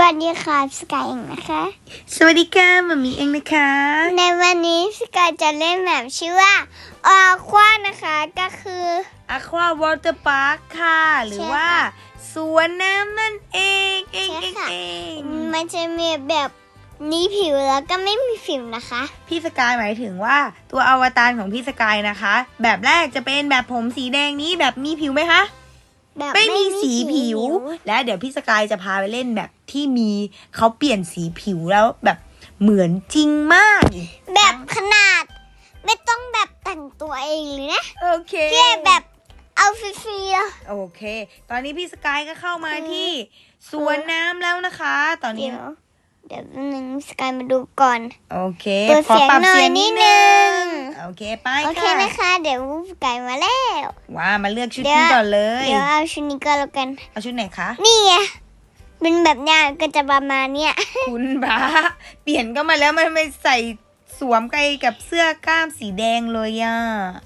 สวัสดีค่ะสกายเองนะคะ สวัสดีค่ะมามีเองนะคะ ในวันนี้สกายจะเล่นแบบชื่อว่าออควานะคะก็คือ Aqua Water Park ค่ะ หรือใช่ค่ะว่า สวนน้ำนั่นเองเองใช่เองค่ะเองมันจะมีแบบมีผิวแล้วก็ไม่มีผิวนะคะ พี่สกายหมายถึงว่าตัวอวตารของพี่สกายนะคะ แบบแรกจะเป็นแบบผมสีแดงนี้แบบมีผิวไหมคะ แบบไม่มีสีผิว และเดี๋ยวพี่สกายจะพาไปเล่นแบบที่มีเขาเปลี่ยนสีผิวแล้วแบบเหมือนจริงมาก แบบขนาด ไม่ต้องแบบแต่งตัวเองเลยนะโอเคแค่แบบเอาฟรีๆแล้วโอเค ตอนนี้พี่สกายก็เข้ามาคือที่สวนน้ำแล้วนะคะ ตอนนี้ เดี๋ยวเดี๋ยวแป๊บนึงสกายมาดูก่อน โอเคเปิดขอปรับเสีเสียยงงหน่นิอยดนิดนึนึงงโอเค ไปโอเคค่ะนะคะ เดี๋ยวสกายมาแล้วว่ามาเลือกชุดเดี๋ยวนี้ก่อนเลย เดี๋ยวเอาชุดนี้ก็แล้วกัน เอาชุดไหนคะ นี่ไงเป็นแบบเนี้ยก็จะประมาณเนี้ย คุณบาเปลี่ยนก็มาแล้วมันไม่ใส่สวมไกลกับเสื้อกล้ามสีแดงเลยอะ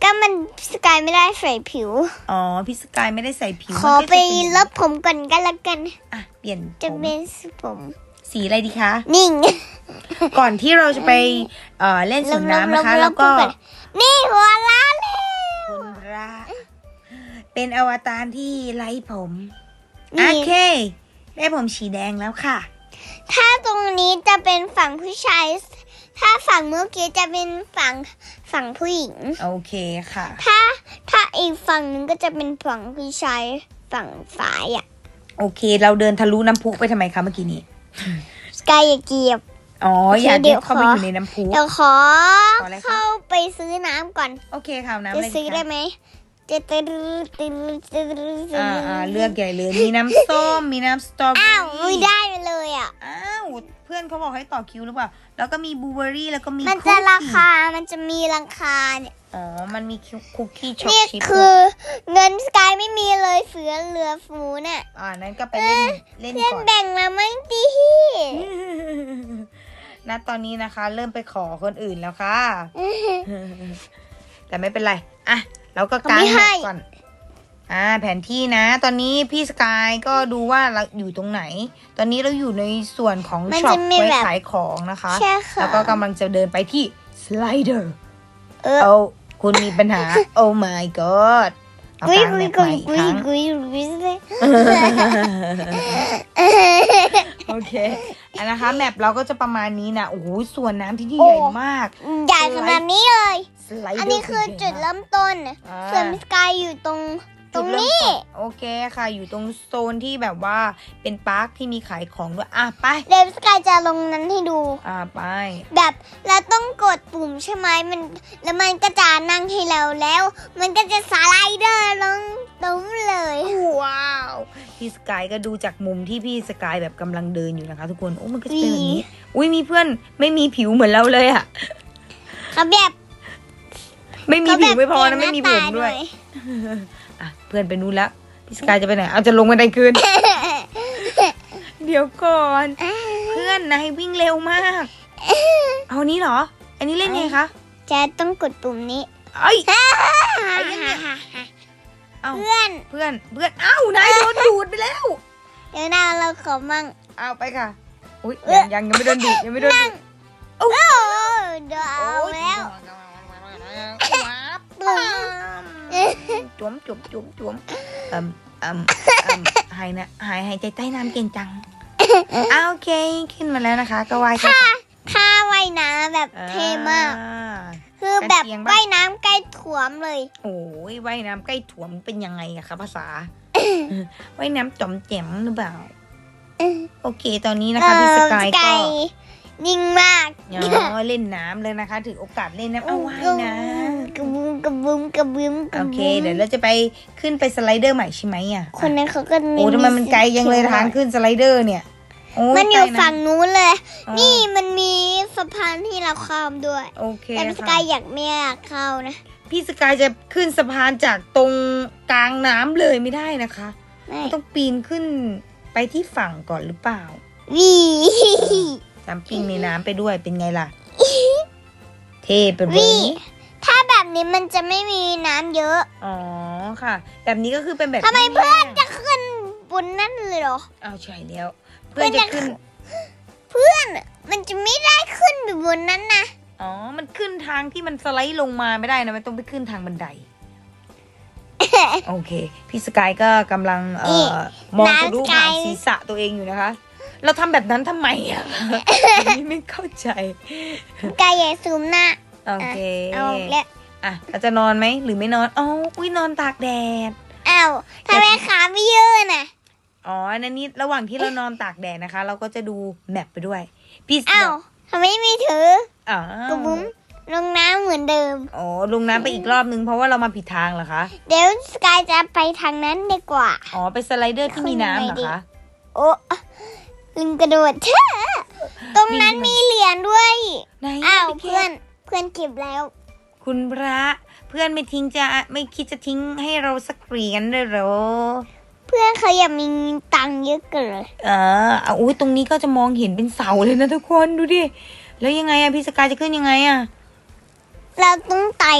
ก็มันสกายไม่ได้ใส่ผิว อ๋อ พี่สกายไม่ได้ใส่ผิว ขอมันก็จะไปเป็นลบผมก่อนก็แล้วกัน อะ เปลี่ยนจะผมเป็นสีผม สีอะไรดีคะ นิ่ง ก่อนที่เราจะไปเอ่อเล่นสวนน้ำนะคะลแล้วบๆๆๆก็ก่อนนี่หัวล้านเลยคุณพระเป็นอวตารที่ไร้ผมโอนี่เค ได้ผมสีแดงแล้วค่ะ ถ้าตรงนี้จะเป็นฝั่งผู้ชาย ถ้าฝั่งเมื่อกี้จะเป็นฝั่งฝั่งผู้หญิง โอเคค่ะ ถ้าถ้าอีกฝั่งหนึงก็จะเป็นฝั่งผู้ชายฝั่งฝ่ายอะ โอเค เราเดินทะลุน้ำพุไปทำไมคะเมื่อกี้นี้ สกายอย่าเกียบ อ๋อโอเคอยากเดี๋เดิยวนเข้าไปขอออยู่ในน้ำพุเดี๋ยวขอขออะไรคะเข้าไปซื้อน้ำก่อน โอเคค่ะน้ำจะอะไรซื้อดีได้คะไหมจะตื้อตื้อตื้อตื้ออ่าอ่าเลือกใหญ่เลย มีน้ำส้ม มีน้ำสตรอเบออ้าวรี่ไม่ได้เลยอะ อ้าว เพื่อนเขาบอกให้ต่อคิวหรือเปล่า แล้วก็มีบลูเบอร์รี่ แล้วก็มีมันคุกจะกี้ราคา มันจะมีราคาเนี่ย อ๋อ มันมีคุกกี้ช็อกนี่ชิพคือเงินสกายไม่มีเลยเสือเหลือฟูเนี่ยอ่านั้นก็ไปเล่นเล่นเพื่อนก่อนแบ่งแล้วมั้งดีณตอนนี้นะคะ เริ่มไปขอคนอื่นแล้วค่ะ แต่ไม่เป็นไร อะ เราก็กางแผนก่อน อ่า แผนที่นะ ตอนนี้พี่สกายก็ดูว่าเราอยู่ตรงไหน ตอนนี้เราอยู่ในส่วนของมันช็อจะปมีไว้แบบขายของนะคะ ใช่ค่ะ แล้วก็กำลังจะเดินไปที่สไลเดอร์ เออ เอา คุณมีปัญหาโอ้ my god เอากุยกางกุแบยบกุใหม่ยอีกกุคยรั้งกุยกุยเลยโอเคอันนะคะแมปเราก็จะประมาณนี้นะโอ้โหส่วนน้ำที่ยิ่งใหญ่มาก ใหญ่ขนาดนี้เลย สไลเดอร์อันนี้คือจุดเริ่มต้นอ่าส่วนสกายอยู่ตรง ตรงนี้จุดเริ่มต้นโอเคค่ะ อยู่ตรงโซนที่แบบว่าเป็นปาร์คที่มีขายของด้วย อะไป เดี๋ยวสกายจะลงนั้นให้ดู อะไป แบบเราต้องกดปุ่มใช่ไหมมัน แล้วมันก็จะนั่งให้เราแล้ว มันก็จะสไลเดอร์ลงตรงเลย ว้าว พี่สกายก็ดูจากมุมที่พี่สกายแบบกำลังเดินอยู่นะคะ ทุกคน โอ้มันก็จะเป็นแบบนี้ อุ้ยมีเพื่อนไม่มีผิวเหมือนเราเลยอะ เขาแบบไม่มีเขาผิแบวบไม่พอเปลี่นะยไม่มีหผน้ามตาด้วยอะเพื่อนไปนู้นแล้วพี่สกายจะไปไหน เอาจะลงบันไดคืน เดี๋ยวก่อน เพื่อนนายวิ่งเร็วมาก เอานี้เหรอ อันนี้เล่นไงคะจะต้องกดปุ่มนี้เอ้ยเเอ้าพื่อน เพื่อน เพื่อน เอ้านายโดนดูดไปแล้ว เดี๋ยวหน้าเราขอมั่ง เอาไปค่ะ อุ้ยเอ๊ะยังยังยังไม่โดนดูดยังไม่โดนดูดโอ้เดี๋ยวเอาแล้วโอ้ย จุ๋มจุ๋มจุ๋มจุ๋มอืมอืมอืมหายนะหายหายใจใต้น้ำเก่งจังอ่าโอเคขึ้นมาแล้วนะคะ ก็ว่ายแค่ท่าท่าว่ายน้ำแบบเท่มาก คือแบบว่ายน้ำใกล้ถ่วมเลย โอ้ยว่ายน้ำใกล้ถ่วมเป็นยังไงอะคะภาษาว่ายน้ำจอมแจมหรือเปล่า โอเคตอนนี้นะคะพี่สกายก็นิ่งมากอ๋อเล่นน้ำเลยนะคะ ถือโอกาสเล่นน้ำเอาว่ายน้ำ กระบุมกระบุมกระบุมำกระโอบุมเค เดี๋ยวเราจะไปขึ้นไปสไลเดอร์ใหม่ใช่ไหมอะคนนั้นเขาก็โอ้ทำไมมันไกลยังเลยทางขึ้นสไลเดอร์เนี่ยโมันอยู่ไกละฝั่งนู้นเลย อ๋อนี่มันมีสะพานที่เราข้ามด้วย โอเคแต่พี่สค่ะกายอยากไม่อยากเข้านะพี่สกายจะขึ้นสะพานจากตรงกลางน้ำเลยไม่ได้นะคะ ไม่ต้องปีนขึ้นไปที่ฝั่งก่อนหรือเปล่าวีจัมปิ้งในน้ำไปด้วยเป็นไงล่ะ เท่เป็นแบบวีนี้ถ้าแบบ นี้มันจะไม่มีน้ำเยอะอ๋อค่ะ แบบนี้ก็คือเป็นแบบทำไมที่เพื่อนจะขึ้นบนนั่นเลยเหรออ้าวใช่แล้วเพื่อนจะขึ้น เพื่อนมันจะไม่ได้ขึ้นไปบนนั้นนะอ๋อ มันขึ้นทางที่มันสไลด์ลงมาไม่ได้นะมันต้องไปขึ้นทางบันได โอเค พี่สกายก็กำลังเอ่อมองทะลุผ่านศีรษะตัวเองอยู่นะคะ เราทำแบบนั้นทำไมอะ อันนี้ไม่เข้าใจ กายใหญ่ซูมหน้าโอเค เอาแล้ว อะเราจะนอนไหมหรือไม่นอนอ๋ออุ้ยนอนตากแดด อ้าวทำไมขาไม่ยืดน่ะ อ๋อนั่นนี่ระหว่างที่เรานอนตากแดดนะคะ เราก็จะดูแมปไปด้วย พี่อ้าวทำไมไม่ถืออ๋อกระบุ้มลงน้ำเหมือนเดิม อ๋อลงน้ำไปอีกรอบนึงเพราะว่าเรามาผิดทางเหรอคะ เดี๋ยวสกายจะไปทางนั้นดีกว่า อ๋อไปสไลเดอร์ที่มีน้ำเหรอคะ โอ้ลืมกระโดดเช่ตรงนั้นมีเหรียญด้วยไหนอ้าวไปก็บเพื่อนเพื่อนเก็บแล้ว คุณพระเพื่อนไม่ทิ้งจะไม่คิดจะทิ้งให้เราสักเหรียญเลยเหรอ เพื่อนเขาอยากมีตังค์เยอะเกินเออเอาอุ้ยตรงนี้ก็จะมองเห็นเป็นเสาเลยนะทุกคนดูดิ แล้วยังไงอะพี่สกายจะขึ้นยังไงอะเราต้องไต่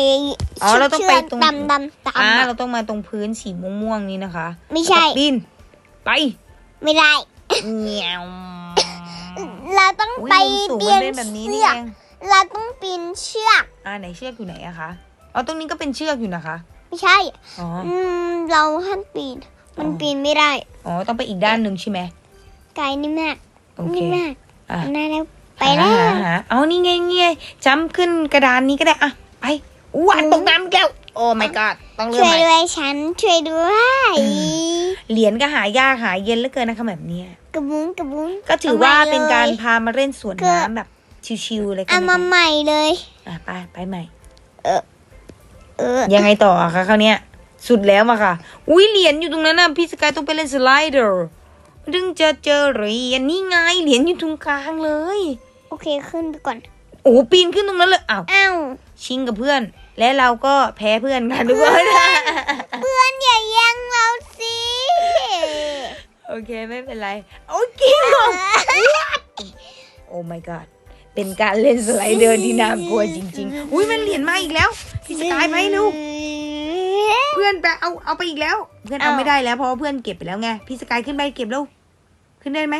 อ๋อเราต้องไปตรงดำดำดอ่าำเราต้องมาตรงพื้นสีม่วงๆนี้นะคะ ไม่ใช่แล้วก็ปีนไป ไม่ได้เงี้ยวเราต้องอุ๊ยไปมุมสูงเปีมันนเป็นแบบนี้นี่เชือก เองเราต้องปีนเชือกอ่าไหนเชือกอยู่ไหนอะคะอ๋อตรงนี้ก็เป็นเชือกอยู่นะคะ ไม่ใช่ อ๋อ อืม เราห้ามปีน มันอ๋อ ปีนไม่ได้ อ๋อต้องไปอีกด้านหนึ่งใช่ไหมไกลนี่มากโอเค นี่มากอะ น่าแล้วไปแล้หาวหาเอานี่ไงนี่ไงจำขึ้นกระดานนี้ก็ได้อะไปอู้วตกน้ำอีกแล้ว โอ้ my god ต้องเริ่มช่วยใหม่ด้วยฉันช่วยด้วยเหรียญก็หายากหาเย็นเหลือเกินนะคะแบบเนี้ย กระบุ้งกระบุ้งก็ถือว่าเอามาเป็นการเลยพามาเล่นสวนคือน้ำแบบ ชิวๆเลยกัเอานมานะคะใหม่เลย อะไปไปใหม่ เออยังไงต่ออะคะคราวเนี้ยสุดแล้วอะค่ะ อุ้ยเหรียญอยู่ตรงนั้นนะพี่สกายต้องไปเล่นสไลเดอร์ดึงจะเจอเหรียญนี่ไงเหรียญอยู่ตรงกลางเลย โอเคขึ้นไปก่อน โอ้ปีนขึ้นตรงนั้นเลยอ้าวอ้าวชิงกับเพื่อน และเราก็แพ้เพื่อนกันทุกคนเพื่อนอย่าแย่งเราสิโอเคไม่เป็นไรโอ้ยกินเหรอโอ้ my god เป็นการเล่นสไลเดอร์ที่น่ากลัวจริง ๆ อุ้ยมันเหรียญมาอีกแล้ว พี่สกายไปเร็วเพื่อนไปเอาเอาไปอีกแล้ว เพื่อนเอาเอาไม่ได้แล้วเพราะว่าเพื่อนเก็บไปแล้วไง พี่สกายขึ้นไปเก็บแล้วขึ้นได้ไหม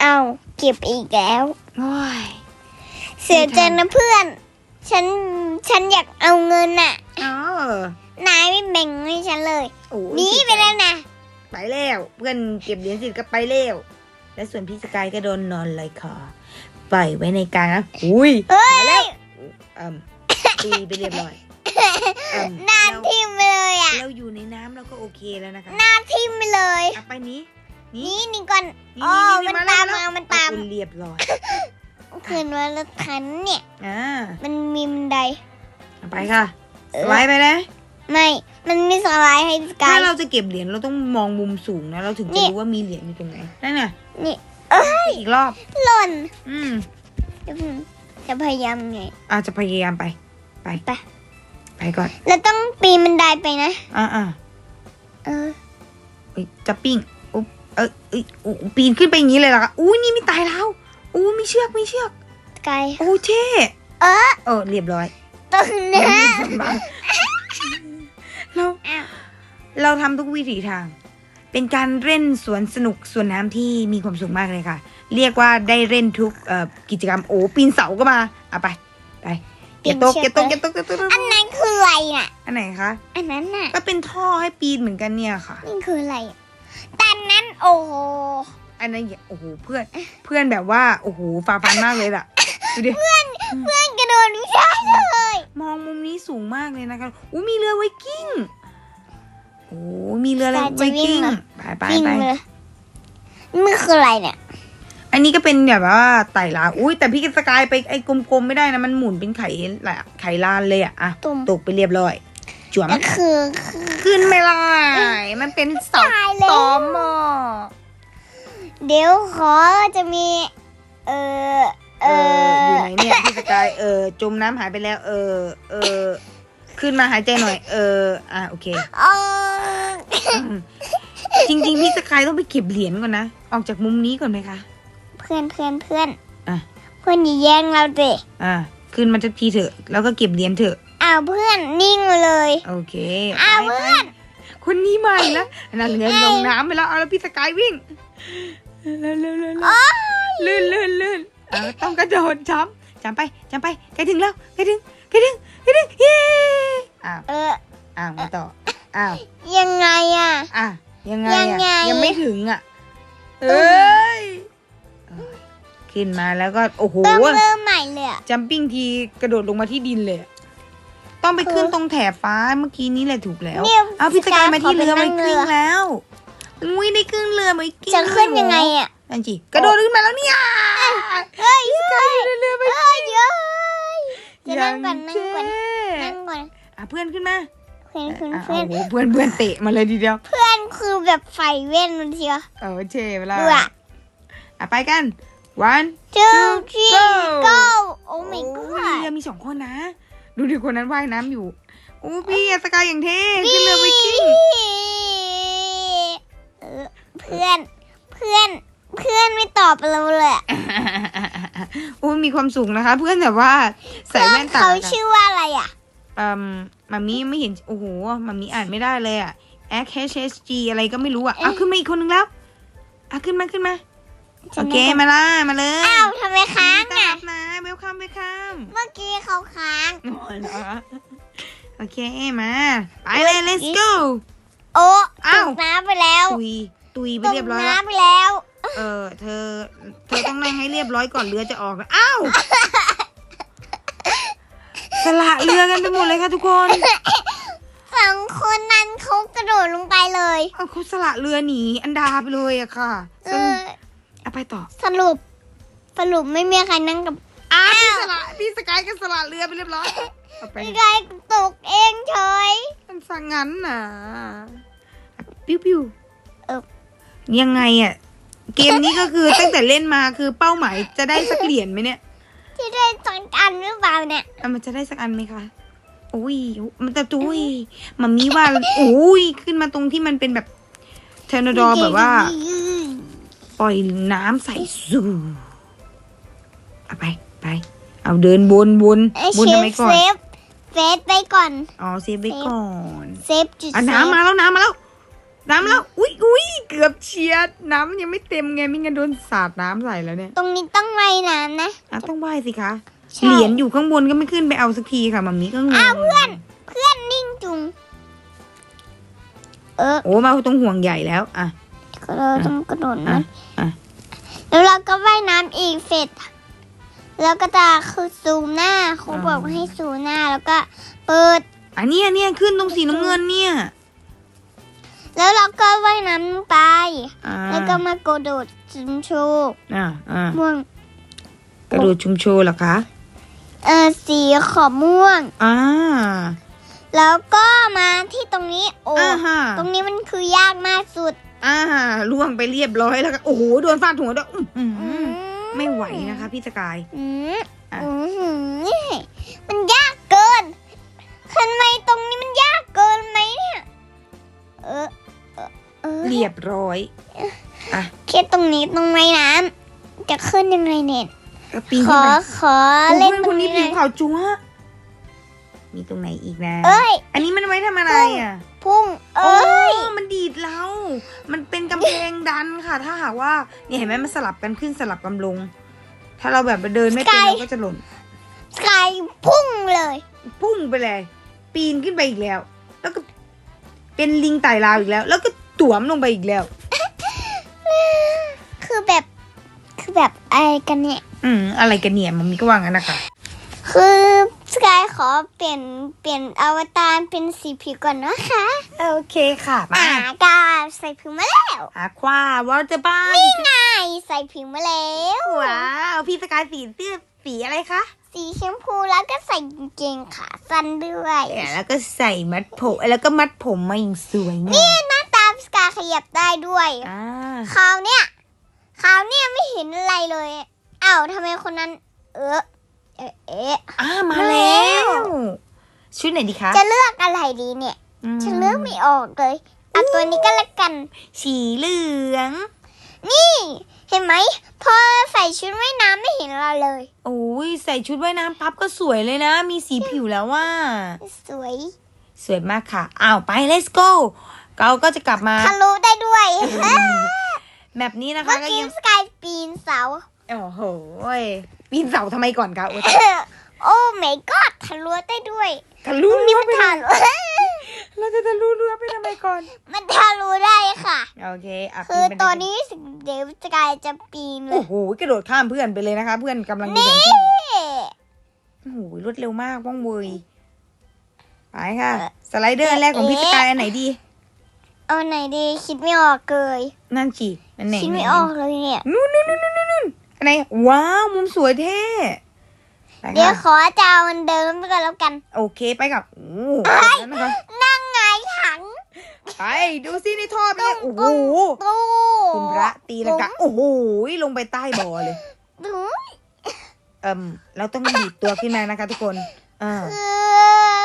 เอาเก็บอีกแล้ว โอ้ย เสียใจนะเพื่อน ฉัน ฉันอยากเอาเงินน่ะอ๋อนายไม่แบ่งให้ฉันเลยโอ้ยหนีไปแล้วนะ ไปแล้ว เพื่อนเก็บเหรียญสิก็ไปแล้ว และส่วนพี่สกายก็โดนนอนลอยคอ ปล่อยไว้ในกลางนะอุ้ยเฮ้มาแล้วยอืมตีไปเรียบร้อยอืมหน้าเราทิ่มไปเลยอะเราอยู่ในน้ำเราก็โอเคแล้วนะคะหน้าทิ่มไปเลยเอาไปนี้ นี่นี่นี่ก่อนนี่อ๋อนี่มันแล้วตามแล้วมามันตามเอเรียบร้อยคืนวันละทันเนี่ยอ่ามันมีบันไดเอาไปค่ะเอสอไลด์ไปนะไม่ มันมีสไลด์ให้สกาถ้ายเราจะเก็บเหรียญเราต้องมองมุมสูงนะ เราถึงนี่จะรู้ว่ามีเหรียญอยู่ตรงไหน นั่นน่ะนี่ ไปอีกรอบ หล่นอืมเดี๋ยวผมจะพยายามไง อาจจะพยายามไป ไป ไป ไปก่อนแล้วต้องปีนบันไดไปนะ อ่าอ่าเออเอ้ยจะปิ้งอุ๊บเออเอ้ยอุ๊ยปีนขึ้นไปอย่างนี้เลยเหรอคะอุ้ยนี่มีตายแล้วอู้มีเชือกมีเชือกสกายโอ้เท่เออ เออเรียบร้อยตรงนี้เราอ้าวเราทำทุกวิถีทาง เป็นการเล่นสวนสนุกสวนน้ำที่มีความสุขมากเลยค่ะ เรียกว่าได้เล่นทุกเอ่อกิจกรรมโอ้ปีนเสาก็มาเอาไปไปเก็บโต๊ะเก็บโต๊ะเก็บโต๊ะเก็บโต๊ะอันนั้นคืออะไรน่ะ อันไหนคะอันนั้นน่ะ ก็เป็นท่อให้ปีนเหมือนกันเนี่ยค่ะนี่คืออะไรอะแต่อันนั้นโอ้โหอันนั้นอย่าโอ้โหเพื่อนเพื่อนแบบว่าโอ้โหฝ่าฟันมากเลยล่ะดูดิเพื่อนกระโดดไม่ได้เลย มองมุมนี้สูงมากเลยนะคะอู้มีเรือไวกิ้ง โอ้มีเรือไวกิ้งไปไปจริงไปเลยนี่มันคืออะไรเนี่ย อันนี้ก็เป็นแบบว่าไต่ลาวอุ้ยแต่พี่สกายไปไอ้กลมๆไม่ได้นะมันหมุนเป็นไข่ละไข่ลานเลยอะอะตุ่มตกไปเรียบร้อยจวมก็คือคือขึ้นไม่ได้มันเป็นเสาตายแล้วตอมอะเดี๋ยวขอจะมี เออเอออยู่ไหนเนี่ยพี่สกายเออจมน้ำหายไปแล้ว เออเออขึ้นมาหายใจหน่อย เออ อะ โอเคเอออืม จริงๆ พี่สกายต้องไปเก็บเหรียญก่อนนะ ออกจากมุมนี้ก่อนไหมคะ เพื่อนเพื่อนเพื่อนอะ เพื่อนอย่าแย่งเราดิอะขึ้นมาสักทีเถอะ แล้วก็เก็บเหรียญเถอะอ้าวเพื่อนนิ่งเลยโอเคอ้าวไปเพื่อนไปคนนี้มาอีกแล้วอันนั่นเงินลงน้ำไปแล้วเอาแล้วพี่สกายวิ่งเร็วเร็วเร็วเร็ว โอ้ยลื่นลื่นลื่นเออต้องกระโดดจ้ำจ้ำไปจ้ำไปใกล้ถึงแล้วใกล้ถึงใกล้ถึงใกล้ถึงเย้อ้าวเอออ้าวมาต่อ อ้าวยังไงอะ อะยังไงยังไง อะยังไม่ถึงอะเอ้ยเอ้ยขึ้นมาแล้วก็โอ้โหต้องเริ่มใหม่เลยอะจัมปิ้งทีกระโดดลงมาที่ดินเลยอะต้องไปขึ้นคือตรงแถบฟ้าเมื่อกี้นี้แหละถูกแล้วเนี่ยเอาพี่สกายมาที่เรือขอไปไปนั่งครึ่งเรือแล้วอุ้ยได้ครึ่งเรือไหมกิ้งจะขึ้นยังไงอะนั่นจีกระโดดขึ้นมาแล้วเนี่ยเฮ้ยพี่สกายอยู่ในเรือไปเฮ้ยเฮ้ยจะนั่งก่อนนั่งก่อนอย่างเท่นั่งก่อนอะเพื่อนขึ้นมาเพื่อนเพื่อนอะเพื่อนโอ้โหเพื่อนเพื่อนเตะมาเลยทีเดียว เพื่อนคือแบบไฟเว้นมันเชียวเออเชเวลาดูอะอะไปกัน one two three go go โอ้ my โอ้ย god เรือมีสองคนนะ ดูดิคนนั้นว่ายน้ำอยู่โอ้พี่อะสกายอย่างเท่ขึ้นเรือไปกิ้งเออเพื่อนเพื่อนเพื่อนไม่ตอบเราเลยอะโอ้ยมีความสุขนะคะ เพื่อนแบบว่าใส่เพื่อแว่นนตาเขากันชื่อว่าอะไรอะ อืมมามีไม่เห็น โอ้โหมามีอ่านไม่ได้เลยอะ X H H G อะไรก็ไม่รู้อะอะขึ้นมาอีกคนนึงแล้วอะขึ้นมาขึ้นมา โอเค มาล่ะมาเลยอ้าวทำไมค้างต้อนอะรับนะเวลคัมเวลคัมเมื่อกี้เขาค้างโอเค มา ไปเลย let's go โอ้อ้าตวกน้ำไปแล้ว ตุย ตุยไปตกเรียบร้อยแล้วน้ำไปแล้ว เออ เธอ เธอต้องนั่งให้เรียบร้อยก่อนเรือจะออกนะอ้าว สละเรือกันไปหมดเลยค่ะทุกคนสองคนนั้นเขากระโดดลงไปเลยเอาเขาสละเรือหนีอันดาไปเลยอะค่ะเอซึ่งอเอาไปต่อสรุป สรุปไม่มีใครนั่งกับอ้าวพี่สละพี่สกายก็สละเรือไปเรียบร้อยเอาไปไม่ได้ตกเองเฉย มันสังงั้นน่ะปิ้วปิ้วเออ ยังไงอะเกมนี้ก็คือตั้งแต่เล่นมาคือเป้าหมายจะได้สักเหรียญไหมเนี่ย ที่ได้สองอันหรือเปล่าเนี่ยอะมันจะได้สักอันไหมคะอุ้ยมันจะตุยมันมีว่าอุ้ยขึ้นมาตรงที่มันเป็นแบบเทอร์นาดอร์แบบว่า ปล่อยน้ำใส่ซูเอาไปไป เอาเดินบนบนไอ้บนเชทำฟไมก่อเซนฟเฟสไปก่อน อ๋อเซฟไว้ก่อน เซฟจุดอะเซฟน้ำมาแล้วน้ำมาแล้ว น้ำมาแล้ว อุ้ยอุ้ยเกือบเฉียด น้ำมันยังไม่เต็มไงไม่งั้นโดนสาดน้ำใส่แล้วเนี่ยตรงนี้ต้องไว้น้ำนะ อะต้องไหว้สิคะ ใช่ เหรียญอยู่ข้างบนก็ไม่ขึ้นไปเอาสักทีค่ะมัมมี่ก็งงอ้าวเพื่อน เพื่อนนิ่งจุง เออโอ้มาตรงห่วงใหญ่แล้ว อะ เราต้องกระโดดอะนะอะ แล้วเราก็ว่ายน้ำอีกเสร็จ แล้วก็จะคือซูมหน้าเขาบอกว่าให้ซูมหน้าแล้วก็เปิด อันเนี้ยเนี่ยขึ้นตรงสีน้ำเงินเนี่ย แล้วเราก็ว่ายน้ำลงไป อ่าแล้วก็มากระโดดจุมโชว์อ่าอ่าม่วง กระโดดชุมโชว์เหรอคะเออสีขอบม่วง อ่าแล้วก็มาที่ตรงนี้ โอ้ อ่าฮะตรงนี้มันคือยากมากสุดอ่าล่วงไปเรียบร้อยแล้วก็โอ้โหโดนฟาดหัวด้วยอื้อหืออืไม่ไหวนะคะพี่สกาย อืมอะ อืมมันยากเกินทำไมตรงนี้มันยากเกินไหมเนี่ย เออ เออเออเรียบร้อยอะแค่ตรงนี้ตรงไม้น้ำจะขึ้นยังไงเนี่ยก็ปีนขขึ้นอไปขอโอ้เล่นยตครนงนี้นี้ผิเลวยขาวจั๊วมีตรงไหนอีกนะ เอ้ย อันนี้มันไว้ทำอะไรอะ พุ่งเอโอ้้ยมันดีดเรา มันเป็นกำแพงดันค่ะ ถ้าหากว่า เนี่ยเห็นไหมมันสลับกันขึ้นสลับกันลง ถ้าเราแบบเดินไม่เป็นสกายเราก็จะหล่น สกายพุ่งเลยพุ่งไปเลย ปีนขึ้นไปอีกแล้ว แล้วก็เป็นลิงไต่ราวอีกแล้ว แล้วก็ ตั๋วมลงไปอีกแล้ว คือแบบ คือแบบอะไรกันเนี่ย อืม อะไรกันเนี่ยมันมีก็ว่างั้นนะคะคือสกายขอเปลี่ยนเปลี่ยนอวตารเป็นสีผิวก่อนนะคะ โอเคค่ะมาอ่ากาใส่ผิวมาแล้วหาควาวอเตอร์บ้านไงใส่ผิวมาแล้วว้าวพี่สกายสีเสื้อสีอะไรคะสีชมพูแล้วก็ใส่กางเกงขาสั้นด้วยเนี่ยแล้วก็ใส่มัดผมแล้วก็มัดผมมาอย่างสวยงามหน้าตา สกายขยับได้ด้วยอ่าคราวเนี้ยคราวเนี้ยไม่เห็นอะไรเลยอ้าวทำไมคนนั้น เออเอะเอ๊ะอ่ามาแล้วมาแล้ว ชุดไหนดีคะ จะเลือกอะไรดีเนี่ยมฉันเลือกไม่ออกเลยเอาตัวนี้ก็แล้วกัน สีเหลือง นี่ เห็นไหมพอใส่ชุดว่ายน้ำไม่เห็นเราเลย โอ้ยใส่ชุดว่ายน้ำปั๊บก็สวยเลยนะ มีสีผิวแล้วว่า สวย สวยมากค่ะ อ้าว ไป let's go เราก็จะกลับมาทะลุได้ด้วยแมปนี้นะคะเมื่อก็กี้ยังสกายปีนเสา โอ้โหยปีนเสาทำไมก่อนคะโอ้ยโอ้ไม่ก็ทะลุได้ด้วยทะลุนี่รั้วมันไปทะลุเราจะทะลุรั้วไปทำไมก่อนมันทะลุได้ค่ะ โอเคอะคือปีไปตอนนี้เดี๋ยวสกายจะปีนเลโอ้ยโหกระโดดข้ามเพื่อนไปเลยนะคะ เพื่อนกำลังดูแผนที่โอ้โหรวดเร็วมากว่องเวยไปค่ะ สไลเดอร์อันแรกของพี่สกายอันไหนดี เอาไหนดีคิดไม่ออกเลยนั่นจีมันไหนคิดไม่ไหนออกเลยเนี่ยนู่นนู่นนู่นนู่นนู่นอันไหนว้าวมุมสวยเท่ไปเดี๋ยวค่ะขอจะเอามันเดิมไปก่อนแล้วกันโอเคไปกับโอ้โหนั่นนะคะนั่งไงายถังไปดูซิในท่อเป็นไงโอ้โหตู้คุณพระตีลังกาโอ้โหลงไปใต้บ่อเลยตู้เอิ่มเราต้องดีดตัวขึ้นมานะคะทุกคนอ่า คือ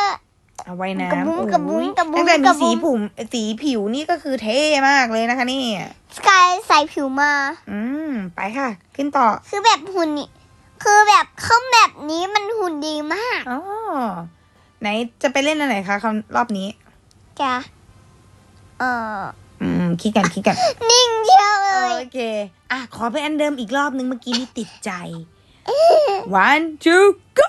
เอาไว้กระน้ำบุ้งโอ้กระบุ้งยกระบุ้งตั้งแต่กมีระบุ้สีงผมสีผิวนี่ก็คือเท่มากเลยนะคะนี่สกายใส่ผิวมา อืม ไปค่ะ ขึ้นต่อ คือแบบหุ่นนี่ คือแบบเข้าแบบนี้มันหุ่นดีมาก อ๋อ ไหนจะไปเล่นอันไหนคะคำรอบนี้จ้ะเอออืม คิดกันคิดกัน นิ่งเชียวเลย โอเค อะ ขอไปอันเดิมอีกรอบนึงเมื่อกี้นี่ติดใจ one two go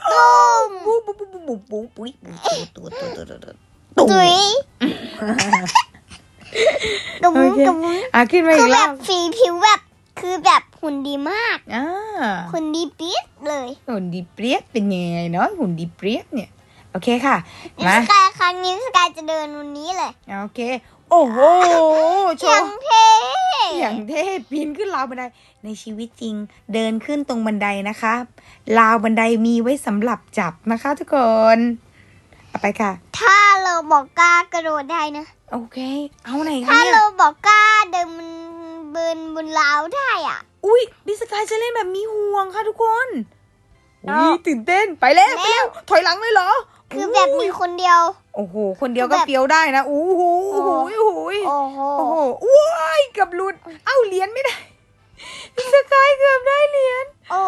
ปุ๊บปุ๊บปุ๊บปุ๊บปุ๊บปุ๊บปุ๊บตัวตัวตัวตัวตัวตัวตุยกระบุ้งโอเคกระบุ้งอะขึ้นมาคือีอกรแบอบบสีผิวแบบคือแบบหุ่นดีมากอ่าหุ่นดีปี๊ดเลยหุ่นดีเปรี้ยเป็นยังไงเนาะหุ่นดีเปรี้ยเนี่ย โอเคค่ะนี่มาสกายครั้งนี้สกายจะเดินวันนี้เลย โอเค โอ้โหโชอย่างว์เท่อย่างเท่ปีนขึ้นราวบันได ในชีวิตจริง เดินขึ้นตรงบันไดนะคะราวบันไดมีไว้สำหรับจับนะคะ ทุกคนเอาไปค่ะ ถ้าเราบอกกล้ากระโดดได้นะ โอเค เอาไหนคะถ้าเนี่ย เราบอกกล้าเดินมันเบินบนราวได้อะ อุ้ยบิสกายจะเล่นแบบมีห่วงค่ะทุกคนเอาอุ้ยตื่นเต้นไปแล้วแล้วไปแล้วถอยหลังเลยเหรอ คือแบบมีคนเดียว โอ้โห คนเดียวคือก็แบบเฟี้ยวได้นะ อู้หูโอ้อู้หูอู้หูโอ้โหโอ้โหว้ายเกือบหลุด เอ้าเหรียญไม่ได้บิสกายเกือบได้เหรียญ โอ้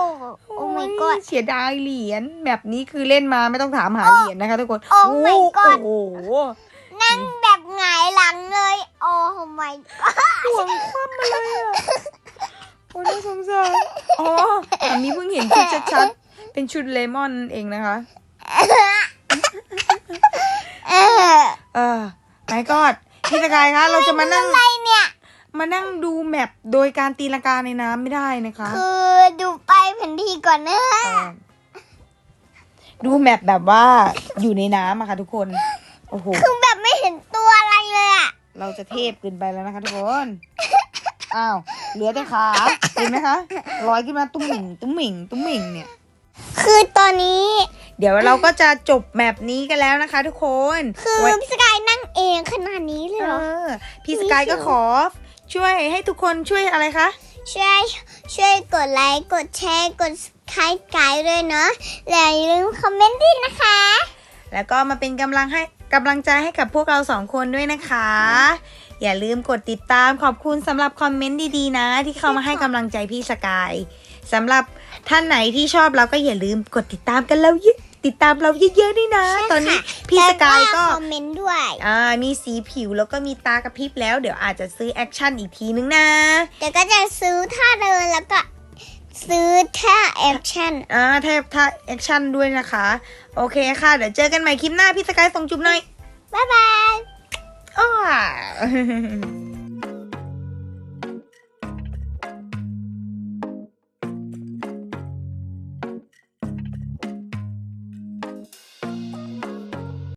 โอ้ my ย god เสียดายเหรียญแบบนี้คือเล่นมาไม่ต้องถามหาเหรียญนะคะทุกคน โอ้ my god โอ้โห นั่งแบบหงายหลังเลย โอ้ my god ห่วงคว่ำมาเลยอะโอ้ยน่าสงสาร อ๋อ อันนี้เพิ่งเห็นชุดชัดๆ เป็นชุดเลมอนเองนะคะ เออเออไมกอดพี่สกายคะเราจะมานั่งอะไรเนี่ย มานั่งดูแมปโดยการตีลังกาในน้ำไม่ได้นะคะ คือดูไปายแผนที่ก่อนนะเออดูแมปแบบว่าอยู่ในน้ำอะค่ะทุกคน โอ้โห คือแบบไม่เห็นตัวอะไรเลยอะเราจะเทพเกินไปแล้วนะคะทุกคน อ้าว เหลือแต่ขาเห็นไหมคะลอยขึ้นมาตุ้มหมิ่งตุ้มหมิ่งตุ้มหมิ่งเนี่ย คือตอนนี้ เดี๋ยวเราก็จะจบแมปนี้กันแล้วนะคะ ทุกคนคือไว้พี่สกายนั่งเองขนาดนี้เลยเอเหรออพี่สกายก็ขอ ช่วยให้ทุกคนช่วยอะไรคะ ช่วยช่วยกดไลค์ กดแชร์ กดคล้ายกายด้วยเนาะและอย่าลืมคอมเมนต์ด้วยนะคะ แล้วก็มาเป็นกำลังให้กำลังใจให้กับพวกเราสองคนด้วยนะคะ อย่าลืมกดติดตามขอบคุณสำหรับคอมเมนต์ดีๆนะ ที่เข้ามาให้กำลังใจพี่สกายสำหรับท่านไหนที่ชอบเราก็อย่าลืมกดติดตามกันแล้วเยอะ ติดตามเราเยอะๆด้วยนะใช่ค่ะตอนนี้พี่สกายก็คอมเมนต์ด้วยอ่ามีสีผิวแล้วก็มีตากระพริบแล้ว เดี๋ยวอาจจะซื้อแอคชั่นอีกทีนึงนะ เดี๋ยวก็จะซื้อท่าเดินแล้วก็ซื้อท่าแอคชั่นอ่าแทบถ้าแอคชั่นด้วยนะคะ โอเคค่ะ เดี๋ยวเจอกันใหม่คลิปหน้าพี่สกายส่งจุ๊บหน่อย บ๊ายบายอ้าว